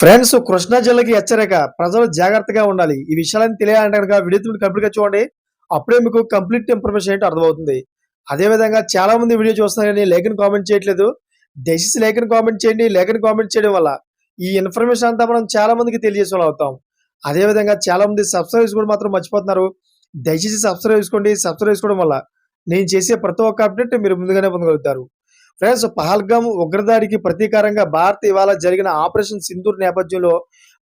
Friends Krishna జిల్లాకి హెచ్చరిక. ప్రజలు జాగ్రత్తగా ఉండాలి. ఈ విషయాలను తెలియాలంటే కనుక వీడియో కంప్లీట్గా చూడండి. అప్పుడే మీకు కంప్లీట్ ఇన్ఫర్మేషన్ ఏంటో అర్థమవుతుంది. అదే విధంగా చాలా మంది వీడియో చూస్తున్నారు కానీ లేఖను కామెంట్ చేయట్లేదు. దయచేసి లేఖను కామెంట్ చేయండి. లేఖను కామెంట్ చేయడం వల్ల ఈ ఇన్ఫర్మేషన్ అంతా మనం చాలా మందికి తెలియజేసే అవుతాం. అదే విధంగా చాలా మంది సబ్స్క్రైబ్ కూడా మాత్రం మర్చిపోతున్నారు. దయచేసి సబ్స్క్రైబ్ చేసుకోండి. సబ్స్క్రైబ్ చేసుకోవడం వల్ల నేను చేసే ప్రతి ఒక్క అప్డేట్ మీరు ముందుగానే పొందగలుగుతారు. ఫ్రెండ్స్ పహల్గామ్ ఉగ్రదాడికి ప్రతీకారంగా భారత్ ఇవాళ జరిగిన ఆపరేషన్ సింధూర్ నేపథ్యంలో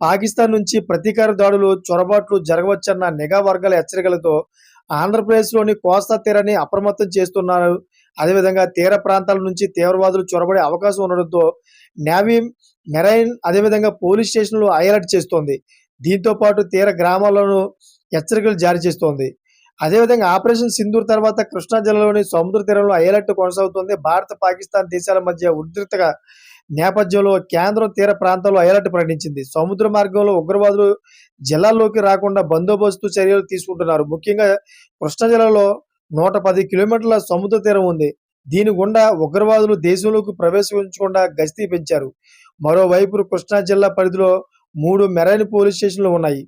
పాకిస్తాన్ నుంచి ప్రతీకార దాడులు చొరబాట్లు జరగవచ్చన్న నిఘా వర్గాల హెచ్చరికలతో ఆంధ్రప్రదేశ్లోని కోస్తా తీరాన్ని అప్రమత్తం చేస్తున్నారు. అదేవిధంగా తీర ప్రాంతాల నుంచి తీవ్రవాదులు చొరబడే అవకాశం ఉండడంతో నేవీ మెరైన్ అదేవిధంగా పోలీస్ స్టేషన్లు హైలైట్ చేస్తోంది. దీంతో పాటు తీర గ్రామాలను హెచ్చరికలు జారీ చేస్తోంది. అదేవిధంగా ఆపరేషన్ సింధూర్ తర్వాత కృష్ణా జిల్లాలోని సముద్ర తీరంలో అలర్ట్ కొనసాగుతుంది. భారత పాకిస్తాన్ దేశాల మధ్య ఉద్రిక్తగా నేపథ్యంలో కేంద్రం తీర ప్రాంతంలో అలర్ట్ ప్రకటించింది. సముద్ర మార్గంలో ఉగ్రవాదులు జిల్లాల్లోకి రాకుండా బందోబస్తు చర్యలు తీసుకుంటున్నారు. ముఖ్యంగా కృష్ణా జిల్లాలో నూట పది కిలోమీటర్ల సముద్ర తీరం ఉంది. దీని గుండా ఉగ్రవాదులు దేశంలోకి ప్రవేశించకుండా గస్తీ పెంచారు. మరోవైపు కృష్ణా జిల్లా పరిధిలో మూడు మెరైన్ పోలీస్ స్టేషన్లు ఉన్నాయి.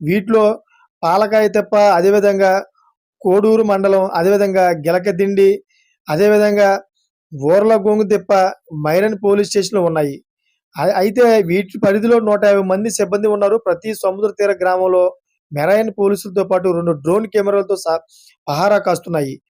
వీటిలో పాలకాయ తెప్ప అదేవిధంగా కోడూరు మండలం అదేవిధంగా గిలకదిండి అదేవిధంగా ఊర్ల గొంగు తెప్ప మైరన్ పోలీస్ స్టేషన్లు ఉన్నాయి. అయితే వీటి పరిధిలో నూట యాభై మంది సిబ్బంది ఉన్నారు. ప్రతి సముద్ర తీర గ్రామంలో మెరైన్ పోలీసులతో పాటు రెండు డ్రోన్ కెమెరాలతో సహా పహారా కాస్తున్నాయి.